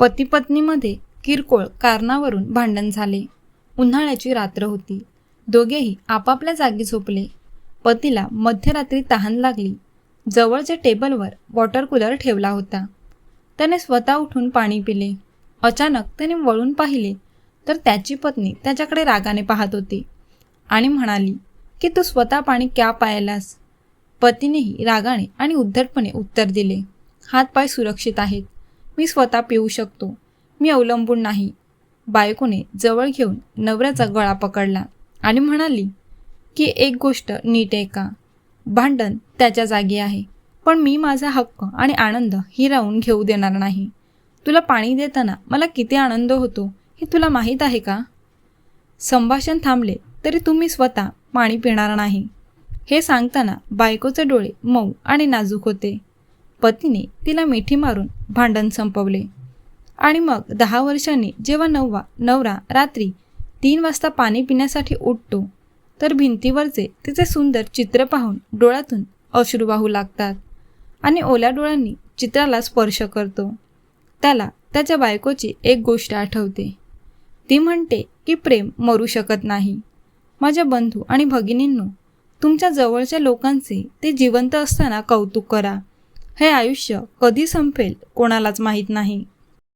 पतीपत्नीमध्ये किरकोळ कारणावरून भांडण झाले. उन्हाळ्याची रात्र होती. दोघेही आपापल्या जागी झोपले. पतीला मध्यरात्री तहान लागली. जवळच्या टेबलवर वॉटर कूलर ठेवला होता. त्याने स्वतः उठून पाणी पिले. अचानक त्याने वळून पाहिले तर त्याची पत्नी त्याच्याकडे रागाने पाहत होती आणि म्हणाली की तू स्वतः पाणी क्या पायालास पतीनेही रागाने आणि उद्धटपणे उत्तर दिले हातपाय सुरक्षित आहेत. मी स्वतः पिऊ शकतो. मी अवलंबून नाही. बायकोने जवळ घेऊन नवऱ्याचा गळा पकडला आणि म्हणाली की एक गोष्ट नीट आहे का? भांडण त्याच्या जागी आहे. पण मी माझा हक्क आणि आनंद हिरावून घेऊ देणार नाही. तुला पाणी देताना मला किती आनंद होतो हे तुला माहीत आहे का? संभाषण थांबले तरी तुम्ही स्वतः पाणी पिणार नाही. हे सांगताना बायकोचे डोळे मऊ आणि नाजूक होते. पतीने तिला मिठी मारून भांडण संपवले. आणि मग दहा वर्षांनी जेव्हा नववा नवरा रात्री तीन वाजता पाणी पिण्यासाठी उठतो तर भिंतीवरचे तिचे सुंदर चित्र पाहून डोळ्यातून अश्रू वाहू लागतात आणि ओल्या डोळ्यांनी चित्राला स्पर्श करतो. त्याला त्याच्या बायकोची एक गोष्ट आठवते. ती म्हणते की प्रेम मरू शकत नाही. माझ्या बंधू आणि भगिनींनो तुमच्या जवळच्या लोकांचे ते जिवंत असताना कौतुक करा. हे आयुष्य कधी संपेल कोणालाच माहीत नाही.